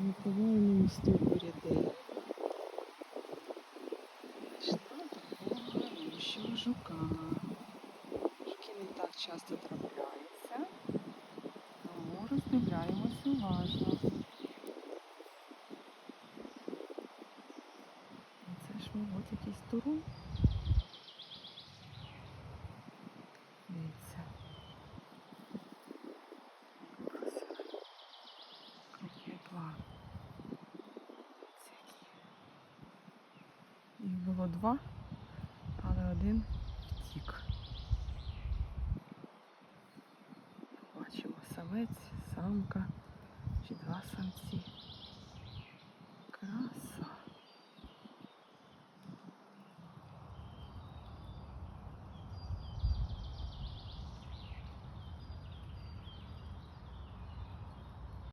на поваленому стовбурі дерева. Знайшла жука. Жуки не так часто трапляються, тому роздивляємося уважно. Це ж, мабуть, якийсь турун. Їх було два, але один втік. Бачимо самець, самка